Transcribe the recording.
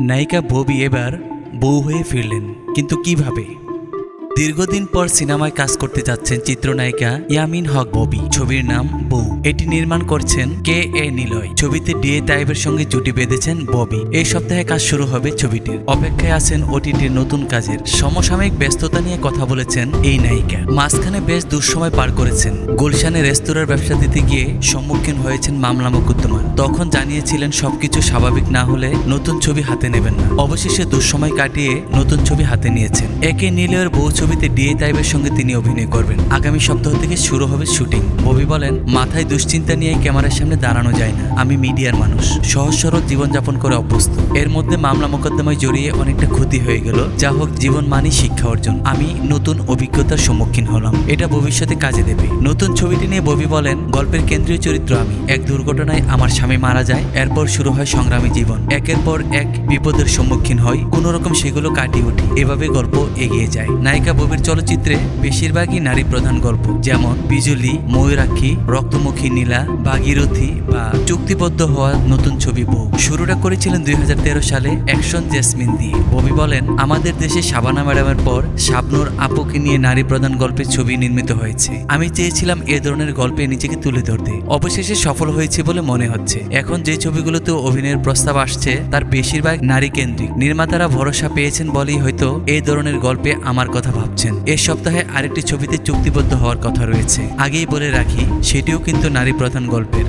নায়িকা ববি এবার বউ হয়ে ফিরলেন কিন্তু কীভাবে? দীর্ঘদিন পর সিনেমায় কাজ করতে যাচ্ছেন চিত্রনায়িকা ইয়ামিন হক ববি। ছবির নাম বউ। এটি নির্মাণ করছেন কে এ নিলয়। ছবিতে ডিএ টাইপের সঙ্গে জুটি বেঁধেছেন ববি। এই সপ্তাহে কাজ শুরু হবে ছবিটির। অপেক্ষায় আছেন ওটিটির নতুন কাজের। সমসাময়িক ব্যস্ততা নিয়ে কথা বলেছেন এই নায়িকা। মাঝখানে বেশ দুঃসময় পার করেছেন। গুলশানে রেস্তোরাঁর ব্যবসা দিতে গিয়ে সম্মুখীন হয়েছেন মামলা মোকদ্দমার তখন জানিয়েছিলেন সবকিছু স্বাভাবিক না হলে নতুন ছবি হাতে নেবেন না। অবশেষে দুঃসময় কাটিয়ে নতুন ছবি হাতে নিয়েছেন। একে নীলের বউ ছবিতে ডিএ টাইপের সঙ্গে তিনি অভিনয় করবেন। আগামী সপ্তাহ থেকে শুরু হবে শুটিং। ববি বলেন, মাথায় দুশ্চিন্তা নিয়ে ক্যামেরার সামনে দাঁড়ানো যায় না। আমি মিডিয়ার মানুষ। সহজ সরল জীবনযাপন করে অভ্যস্ত। এর মধ্যে মামলা মোকদ্দমায় জড়িয়ে অনেকটা ক্ষতি হয়ে গেল। যা হোক, জীবন মানি শিক্ষা অর্জন। আমি নতুন অভিজ্ঞতার সম্মুখীন হলাম। এটা ভবিষ্যতে কাজে দেবে। নতুন ছবিটি নিয়ে ববি বলেন, গল্পের কেন্দ্রীয় চরিত্র আমি। এক দুর্ঘটনায় আমার স্বামী মারা যায়, এরপর শুরু হয় সংগ্রামী জীবন। একের পর এক বিপদের সম্মুখীন হয় কোনো রকম সেগুলো কাটিয়ে উঠি। এভাবে গল্প এগিয়ে যায়। নায়িকা ববির চলচ্চিত্রে বেশিরভাগই নারী প্রধান গল্প। যেমন বিজুলি, ময়ূরাক্ষী, রক্তমুখী নীলা, ভাগীরথী বা চুক্তিবদ্ধ হওয়া নতুন ছবি বউ। শুরুটা করেছিলেন দুই হাজার তেরো সালে অ্যাকশন জেসমিন দিয়ে। ববি বলেন, আমাদের দেশে শাবানা ম্যাডামের পর শাবনুর আপুকে নিয়ে নারী প্রধান গল্পের ছবি নির্মিত হয়েছে। আমি চেয়েছিলাম এ ধরনের গল্পে নিজেকে তুলে ধরতে। অবশেষে সফল হয়েছে বলে মনে হচ্ছে। এখন যে ছবিগুলোতে অভিনয়ের প্রস্তাব আসছে, তার বেশিরভাগ নারী কেন্দ্রিক। নির্মাতারা ভরসা পেয়েছেন বলেই হয়তো এই ধরনের গল্পে আমার কথা ভাবছেন। এ সপ্তাহে আরেকটি ছবিতে চুক্তিবদ্ধ হওয়ার কথা রয়েছে। আগেই বলে রাখি, সেটিও কিন্তু নারী প্রধান গল্পের।